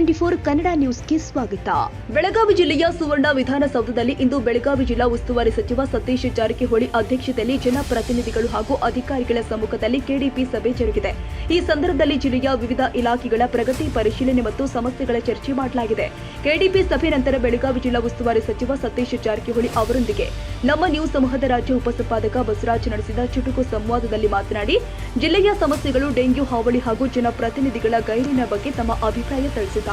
Twenty four Kannada ನ್ಯೂಸ್ಗೆ ಸ್ವಾಗತ. ಬೆಳಗಾವಿ ಜಿಲ್ಲೆಯ ಸುವರ್ಣ ವಿಧಾನಸೌಧದಲ್ಲಿ ಇಂದು ಬೆಳಗಾವಿ ಜಿಲ್ಲಾ ಉಸ್ತುವಾರಿ ಸಚಿವ ಸತೀಶ್ ಜಾರಕಿಹೊಳಿ ಅಧ್ಯಕ್ಷತೆಯಲ್ಲಿ ಜನಪ್ರತಿನಿಧಿಗಳು ಹಾಗೂ ಅಧಿಕಾರಿಗಳ ಸಮ್ಮುಖದಲ್ಲಿ ಕೆಡಿಪಿ ಸಭೆ ಜರುಗಿದೆ. ಈ ಸಂದರ್ಭದಲ್ಲಿ ಜಿಲ್ಲೆಯ ವಿವಿಧ ಇಲಾಖೆಗಳ ಪ್ರಗತಿ ಪರಿಶೀಲನೆ ಮತ್ತು ಸಮಸ್ಯೆಗಳ ಚರ್ಚೆ ಮಾಡಲಾಗಿದೆ. ಕೆಡಿಪಿ ಸಭೆ ನಂತರ ಬೆಳಗಾವಿ ಜಿಲ್ಲಾ ಉಸ್ತುವಾರಿ ಸಚಿವ ಸತೀಶ್ ಜಾರಕಿಹೊಳಿ ಅವರೊಂದಿಗೆ ನಮ್ಮ ನ್ಯೂಸ್ ಸಮೂಹದ ರಾಜ್ಯ ಉಪಸಂಪಾದಕ ಬಸವರಾಜ್ ನಡೆಸಿದ ಚುಟುಕು ಸಂವಾದದಲ್ಲಿ ಮಾತನಾಡಿ, ಜಿಲ್ಲೆಯ ಸಮಸ್ಯೆಗಳು ಡೆಂಗ್ಯೂ ಹಾವಳಿ ಹಾಗೂ ಜನಪ್ರತಿನಿಧಿಗಳ ಗೈರಿನ ಬಗ್ಗೆ ತಮ್ಮ ಅಭಿಪ್ರಾಯ ತಿಳಿಸಿದ್ದಾರೆ.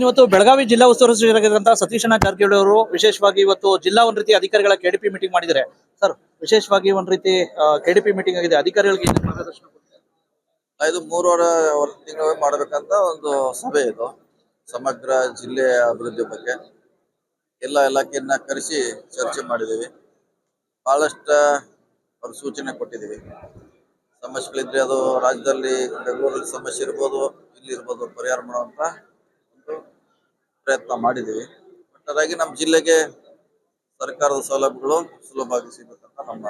ಇವತ್ತು ಬೆಳಗಾವಿ ಜಿಲ್ಲಾ ಉಸ್ತುವಾರಿ ಸಚಿವರಾಗಿರುವಂತಹ ಸತೀಶಣ್ಣ ಜಾರಕಿಹೊಳಿ ಅವರು ವಿಶೇಷವಾಗಿ ಇವತ್ತು ಜಿಲ್ಲಾ ಒಂದ್ ರೀತಿ ಅಧಿಕಾರಿಗಳ ಕೆಡಿಪಿ ಮೀಟಿಂಗ್ ಮಾಡಿದರೆ ಸರ್ ವಿಶೇಷವಾಗಿ ಒಂದ್ ರೀತಿ ಕೆಡಿಪಿ ಮೀಟಿಂಗ್ ಆಗಿದೆ. ಅಧಿಕಾರಿಗಳಿಗೆ ಏನು ಮಾರ್ಗದರ್ಶನ ಕೊಡ್ತಾರೆ? ಇದು ಮೂರುವರೆ ವರ್ಷ ತಿಂಗಳು ಮಾಡಬೇಕಂತ ಒಂದು ಸಭೆ ಇದು. ಸಮಗ್ರ ಜಿಲ್ಲೆಯ ಅಭಿವೃದ್ಧಿ ಬಗ್ಗೆ ಎಲ್ಲ ಇಲಾಖೆಯನ್ನ ಕರೆಸಿ ಚರ್ಚೆ ಮಾಡಿದ್ದೀವಿ. ಬಹಳಷ್ಟು ಅವ್ರ ಸೂಚನೆ ಕೊಟ್ಟಿದ್ದೀವಿ. ಸಮಸ್ಯೆಗಳಿದ್ರೆ ಅದು ರಾಜ್ಯದಲ್ಲಿ ಬೆಂಗಳೂರಲ್ಲಿ ಸಮಸ್ಯೆ ಇರ್ಬೋದು ಇಲ್ಲಿ ಇರ್ಬೋದು ಪರಿಹಾರ ಮಾಡುವಂತ ಪ್ರಯತ್ನ ಮಾಡಿದ್ದೀವಿ. ಅದಾಗಿ ನಮ್ಮ ಜಿಲ್ಲೆಗೆ ಸರ್ಕಾರದ ಸೌಲಭ್ಯಗಳು ಸುಲಭವಾಗಿ ಸಿಗಬೇಕಂತ ನಮ್ಮ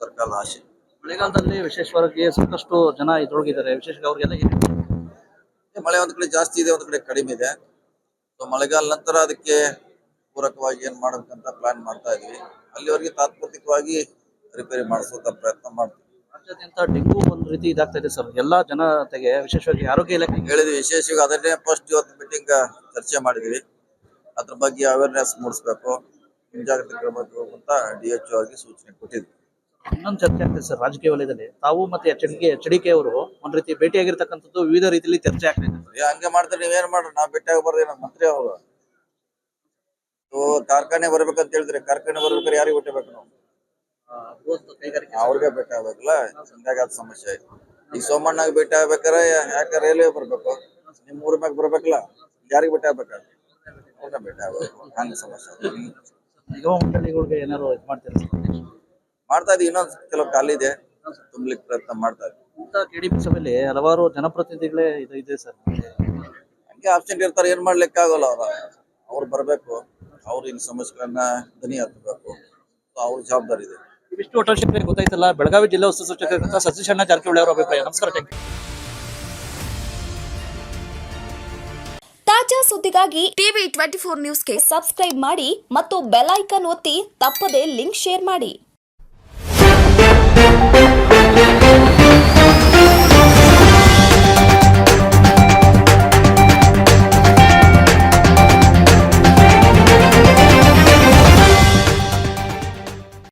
ಸರ್ಕಾರದ ಆಶೆ. ಮಳೆಗಾಲದಲ್ಲಿ ವಿಶೇಷವಾಗಿ ಸಾಕಷ್ಟು ಜನ ಇದ್ರೊಳಗಿದ್ದಾರೆ. ವಿಶೇಷವಾಗಿ ಅವ್ರಿಗೆಲ್ಲ ಏನು ಮಳೆ ಒಂದ್ ಕಡೆ ಜಾಸ್ತಿ ಇದೆ ಒಂದ್ ಕಡೆ ಕಡಿಮೆ ಇದೆ. ಸೊ ಮಳೆಗಾಲ ನಂತರ ಅದಕ್ಕೆ ಪೂರಕವಾಗಿ ಏನ್ ಮಾಡ್ಬೇಕಂತ ಪ್ಲಾನ್ ಮಾಡ್ತಾ ಇದೀವಿ. ಅಲ್ಲಿವರೆಗೆ ತಾತ್ಪೂರ್ತಿಕವಾಗಿ ರಿಪೇರಿ ಮಾಡಿಸುವಂತ ಪ್ರಯತ್ನ ಮಾಡ್ತೀವಿ. ರಾಜ್ಯಾದ್ಯಂತ ಡೆಂಗು ಒಂದು ರೀತಿ ಇದಾಗ್ತಾ ಇದೆ ಸರ್. ಎಲ್ಲಾ ಜನತೆಗೆ ವಿಶೇಷವಾಗಿ ಆರೋಗ್ಯ ಇಲಾಖೆ ಹೇಳಿದ್ವಿ ವಿಶೇಷವಾಗಿ ಅದನ್ನೇ ಫಸ್ಟ್ ಇವತ್ತು ಮೀಟಿಂಗ್ ಚರ್ಚೆ ಮಾಡಿದ್ವಿ. ಅದ್ರ ಬಗ್ಗೆ ಅವೇರ್ನೆಸ್ ಮೂಡಿಸ್ಬೇಕು ಮುಂಜಾಗ್ರತೆ ಕ್ರಮಕ್ಕೆ ಅಂತ ಡಿ ಎಚ್ ಅವರಿಗೆ ಸೂಚನೆ ಕೊಟ್ಟಿದ್ವಿ. ಇನ್ನೊಂದು ಚರ್ಚೆ ಆಗ್ತದೆ ಸರ್ ರಾಜಕೀಯ ವಲಯದಲ್ಲಿ. ತಾವು ಮತ್ತೆ ಚಡಿಕೆ ಡಿ ಕೆ ಅವರು ಒಂದ್ ರೀತಿ ಭೇಟಿಯಾಗಿರ್ತಕ್ಕಂಥದ್ದು ವಿವಿಧ ರೀತಿಯಲ್ಲಿ ಚರ್ಚೆ ಆಗ್ತಾ ಇದೆ ಏ, ಹಂಗೆ ಮಾಡ್ತಾರೆ ನೀವೇನ್ ಮಾಡ್ರಿ? ನಾವು ಭೇಟಿಯಾಗಿ ಬರ್ರಿ ನಮ್ಮ ಮಂತ್ರಿ ಅವರು. ಕಾರ್ಖಾನೆ ಬರ್ಬೇಕಂತ ಹೇಳಿದ್ರೆ ಕಾರ್ಖಾನೆ ಬರ್ಬೇಕಾದ್ರೆ ಯಾರಿಗೆ ಬಿಟ್ಟಬೇಕು ನಾವು? ಅವ್ರಿಗೆ ಭೇಟಿ ಆಗ್ಬೇಕಲ್ಲ ಹಿಂಗಾಗಿ ಅದ್ ಸಮಸ್ಯೆ ಆಯ್ತು. ಈ ಸೋಮಣ್ಣಾಗ ಭೇಟಿ ಆಗ್ಬೇಕಾರೆ ಯಾಕೆ ರೈಲ್ವೆ ಬರ್ಬೇಕು? ನಿಮ್ ಊರ್ ಮ್ಯಾಗ ಬರ್ಬೇಕಲ್ಲ? ಯಾರಿಗೆ ಭೇಟಿ ಆಗ್ಬೇಕ ಅವ್ರನ್ನ ಭೇಟಿ ಆಗ್ಬೇಕು. ಹಂಗ ಸಮಸ್ಯೆ ಆಯ್ತು. ನಿಗಮ ಮಂಡಳಿಗಳಿಗೆ ಏನಾದ್ರು ಇದು ಮಾಡ್ತೀರಾ ಮಾಡ್ತಾ ಇದೀವಿ. ಇನ್ನೊಂದ್ ಕೆಲವು ಖಾಲಿ ಇದೆ. ತುಂಬಲಿಕ್ಕೆ ಪ್ರಯತ್ನ ಮಾಡ್ತಾ ಇದ್ದೀವಿ ಕೆಡಿಪಿ ಸಭೆಯಲ್ಲಿ ಹಲವಾರು ಜನಪ್ರತಿನಿಧಿಗಳೇ ಇದು ಇದೆ ಸರ್. ಹಂಗೆ ಆಬ್ಸೆಂಟ್ ಇರ್ತಾರೆ. ಏನ್ ಮಾಡ್ಲಿಕ್ಕೆ ಆಗೋಲ್ಲ ಅವ್ರ. ಅವ್ರು ಬರ್ಬೇಕು. ಅವ್ರ ಇನ್ ಸಮಸ್ಯೆಗಳನ್ನ ದನಿ ಹತ್ತಬೇಕು. ಅವ್ರ ಜವಾಬ್ದಾರಿ ಇದೆ. ಇವಿಷ್ಟು ಒಟ್ಟಾರೆ ಗೊತ್ತಾಯ್ತಲ್ಲ, ಬೆಳಗಾವಿ ಜಿಲ್ಲಾ ಉಸ್ತುವಾರಿ ಸಚಿವ ಸತೀಶ್ ಅಣ್ಣ ಜಾರಕಿಹೊಳಿ ಅವರ ಅಭಿಪ್ರಾಯ. ನಮಸ್ಕಾರ ಥ್ಯಾಂಕ್ ಯು ತಾಜಾ ಸುದ್ದಿಗಾಗಿ ಟಿವಿ ಟ್ವೆಂಟಿ ಫೋರ್ ನ್ಯೂಸ್ಗೆ ಸಬ್ಸ್ಕ್ರೈಬ್ ಮಾಡಿ ಮತ್ತು ಬೆಲ್ ಐಕನ್ ಒತ್ತಿ ತಪ್ಪದೇ ಲಿಂಕ್ ಶೇರ್ ಮಾಡಿ.